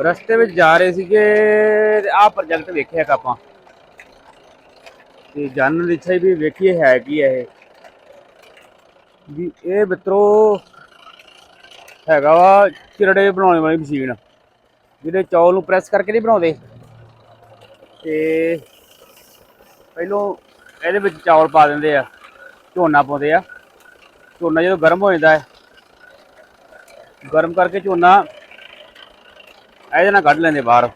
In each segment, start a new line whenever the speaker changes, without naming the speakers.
ਰਸਤੇ ਵਿੱਚ ਜਾ ਰਹੇ ਸੀਗੇ ਆਹ ਪ੍ਰੋਜੈਕਟ ਵੇਖਿਆ ਇੱਕ ਆਪਾਂ। ਤੇ ਜਾਣਨ ਦੀ ਇੱਛਾ ਸੀ ਵੀ ਵੇਖੀਏ ਹੈ ਕੀ ਹੈ ਇਹ। ਵੀ ਇਹ ਮਿੱਤਰੋ ਹੈਗਾ ਵਾ ਚਿਰੜੇ ਬਣਾਉਣ ਵਾਲੀ ਮਸ਼ੀਨ ਜਿਹੜੇ ਚੌਲ ਨੂੰ ਪ੍ਰੈਸ ਕਰਕੇ ਨਹੀਂ ਬਣਾਉਂਦੇ। ਤੇ ਪਹਿਲੋਂ ਇਹਦੇ ਵਿੱਚ ਚੌਲ ਪਾ ਦਿੰਦੇ ਆ, ਝੋਨਾ ਪਾਉਂਦੇ ਆ। ਝੋਨਾ ਜਦੋਂ ਗਰਮ ਹੋ ਜਾਂਦਾ ਹੈ, ਗਰਮ ਕਰਕੇ ਝੋਨਾ ਇਹਦੇ ਨਾਲ ਕੱਢ ਲੈਂਦੇ ਬਾਹਰ।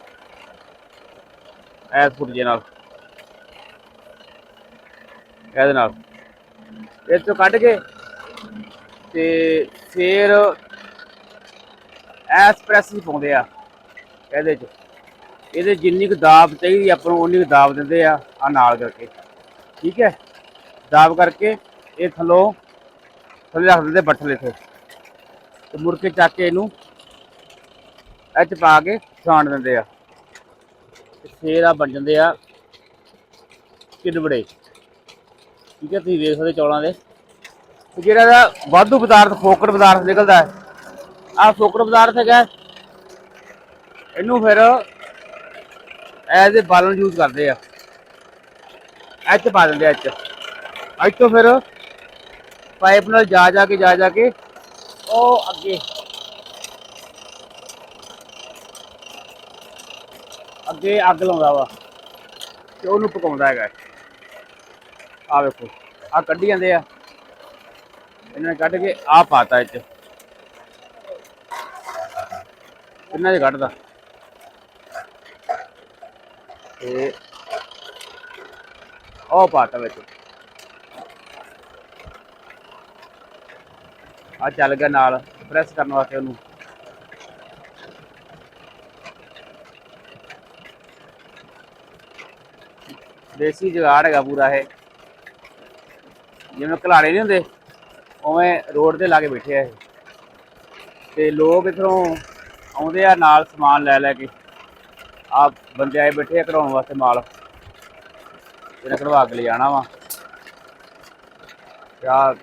ਐਸ ਫੁੱਟਜੇ ਨਾਲ। ਇਹਦੇ ਨਾਲ। ਇਹ ਤੋਂ ਕੱਢ ਕੇ ਤੇ ਫਿਰ ਐਸ ਪ੍ਰੈਸ ਹੀ ਪਾਉਂਦੇ ਆ ਇਹਦੇ ਚ। ਇਹਦੇ ਜਿੰਨੀ ਕੁ ਦਾਬ ਚਾਹੀਦੀ ਆਪਾਂ ਨੂੰ ਉਨੀ ਕੁ ਦਾਬ ਦਿੰਦੇ ਆ ਆ ਨਾਲ ਕਰਕੇ। ਠੀਕ ਹੈ? ਦਾਬ ਕਰਕੇ ਇਹ ਥੱਲੋਂ, ਥੱਲੇ ਰੱਖ ਦਿੰਦੇ ਬੱਠਲ ਇੱਥੇ ਤੇ ਮੁੜ ਕੇ ਚੱਕ ਕੇ ਇਹਨੂੰ ਇਹ 'ਚ ਪਾ ਕੇ ਛਾਣ ਦਿੰਦੇ ਆ। ਤੇ ਫੇਰ ਆ ਬਣ ਜਾਂਦੇ ਆ ਕਿਡਬੜੇ। ਠੀਕ ਹੈ, ਤੁਸੀਂ ਵੇਖ ਸਕਦੇ ਚੌਲਾਂ ਦੇ। ਜਿਹੜਾ ਦਾ ਵਾਧੂ ਪਦਾਰਥ, ਫੋਕਟ ਪਦਾਰਥ ਨਿਕਲਦਾ ਹੈ ਆ ਫੋਕਟ ਪਦਾਰਥ ਹੈਗਾ ਇਹਨੂੰ ਫਿਰ ਐਜ਼ ਅ ਬਾਲਣ ਯੂਜ਼ ਕਰਦੇ ਆ। ਇਹ ਪਾ ਦਿੰਦੇ ਆ ਇਹ 'ਚ। ਤੋਂ ਫਿਰ ਪਾਈਪ ਨਾਲ ਜਾ ਜਾ ਕੇ ਜਾ ਜਾ ਕੇ ਉਹ ਅੱਗੇ ਅੱਗੇ ਅੱਗ ਲਾਉਂਦਾ ਵਾ। ਤੇ ਉਹਨੂੰ ਪਕਾਉਂਦਾ ਹੈਗਾ। ਆ ਵੇਖੋ ਆ ਕੱਢੀ ਜਾਂਦੇ ਆ। ਇਹਨਾਂ ਨੇ ਕੱਢ ਕੇ ਆ ਪਾਤਾ ਇਹ ਚ ਇਹਨਾਂ ਦੇ ਕੱਢਦਾ। ਤੇ ਉਹ ਪਾਤਾ ਵਿੱਚ। ਆ ਚੱਲ ਗਿਆ ਨਾਲ ਪ੍ਰੈਸ ਕਰਨ ਵਾਸਤੇ ਉਹਨੂੰ। ਦੇਸੀ ਜੁਗਾੜ ਹੈਗਾ ਪੂਰਾ ਇਹ। ਜਿਵੇਂ ਘਲਾੜੇ ਨਹੀਂ ਹੁੰਦੇ, ਉਵੇਂ ਰੋਡ ਤੇ ਲਾ ਕੇ ਬੈਠੇ ਆ ਇਹ। ਤੇ ਲੋਕ ਇਧਰੋਂ ਆਉਂਦੇ ਆ ਨਾਲ ਸਮਾਨ ਲੈ ਲੈ ਕੇ। ਆ ਬੰਦੇ ਆਏ ਬੈਠੇ ਆ ਕਢਾਉਣ ਵਾਸਤੇ ਮਾਲ। ਇਹਨਾਂ ਕਢਵਾ ਕੇ ਲੈ ਵਾ। ਆ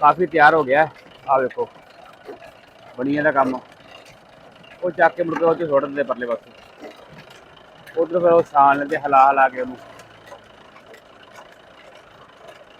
ਕਾਫੀ ਤਿਆਰ ਹੋ ਗਿਆ ਆ ਵੇਖੋ। ਬਣੀ ਦਾ ਕੰਮ। ਉਹ ਚੱਕ ਕੇ ਮੁੜ ਕੇ ਉਹ ਚ ਸੁੱਟ ਦਿੰਦੇ ਪਰਲੇ ਪਾਸੇ। ਉਧਰ ਫਿਰ ਉਹ ਛਾਣ ਲੈਂਦੇ ਹਲਾ ਹਲਾ ਕੇ ਉਹਨੂੰ।